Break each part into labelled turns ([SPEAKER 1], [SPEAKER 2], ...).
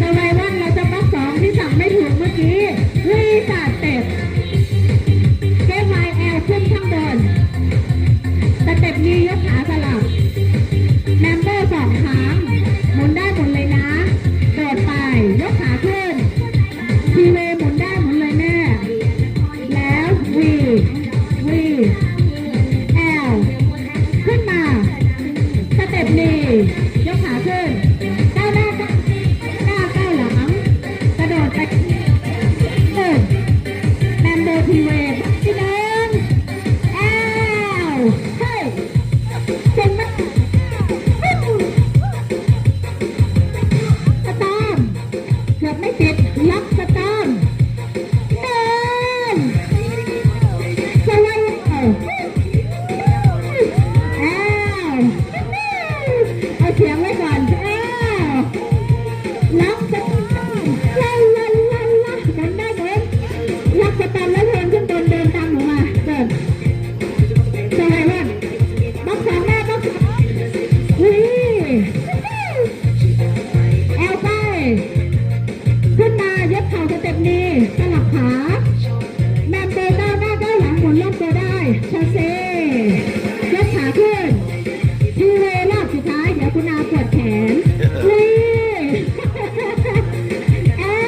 [SPEAKER 1] สไววันเราจะบล็อกสองที่สั่งไม่ถูกเมื่อกี้วีสาเต็ปเกมไยแอลขึ้นข้างบนสเต็ปนี้ยกขาสลับแมมเบอร์สองขาหมุนได้หมุนเลยนะโดดไป ยกขาขึ้นทีเวหมุนได้หมุนเลยแม่ แล้ววีวี ดีสลับขาแบมเบด้าหน้าด้านหลังหมุนรอบตัวได้ชาเซ่ยกขาขึ้นทีเวรอบสุดท้ายเดี๋ยวคุณอาปวดแขนนี่อ้า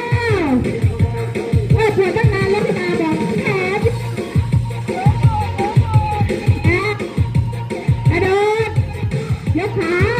[SPEAKER 1] วเอปวดตั้งนานแล้วคุณอาบอกแขนอะกระโดดยกขา